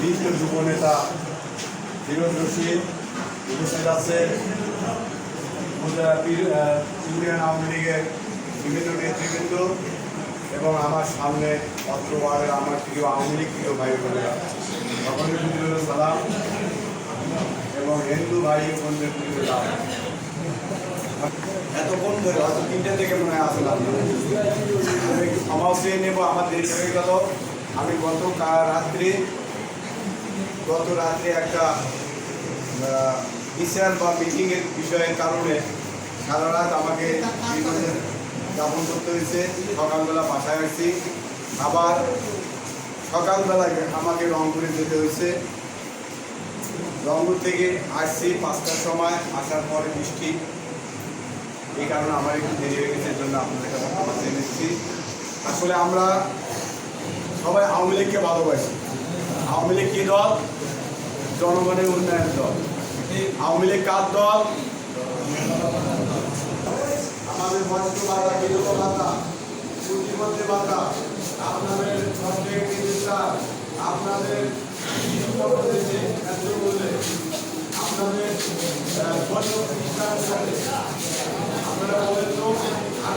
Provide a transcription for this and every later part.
বিশিষ্ট যুব নেতা ফিরোজ রশিদ উপস্থিত আছে ইউনিয়ন আওয়ামী লীগের বিভিন্ন নেতৃবৃন্দ এবং আমার সামনে অত্র ওয়ার্ডের আমার প্রিয় আওয়ামী লীগ প্রিয় ভাই বোনেরা। সকলের প্রতি সালাম এবং হিন্দু ভাই বোনদের প্রতি আদাব। এতক্ষণ ধরে হয়তো তিনটে থেকে মনে হয় আসলাম। আমি একটু ক্ষমাও চেয়ে নেব, আমার দেরি হয়ে গেল। আমি গত রাত্রে গত রাত্রে একটা বিচার বা মিটিংয়ের বিষয়ের কারণে সারা রাত আমাকে যাপন করতে হয়েছে, সকালবেলা বাসায় আসছি। আবার সকালবেলায় আমাকে রংপুরে যেতে হয়েছে। রংপুর থেকে আসছি পাঁচটার সময়, আসার পরে বৃষ্টি। এই কারণে আমার একটু দেরি হয়ে গেছে জন্য আপনাদের কাছে ক্ষমা চেয়ে আসলে আমরা সবাই আওয়ামী লীগকে ভালোবাসি। আওয়ামী লীগ কী দল? জনগণের উন্নয়ন দল। আওয়ামী লীগ কার দল? আমাদের বয়স্ক ভাতা বিধবা ভাতা প্রতিমন্ত্রী ভাতা আপনাদের আপনাদের আপনাদের আপনারা বলেন তো আর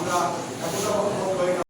আমরা এতটা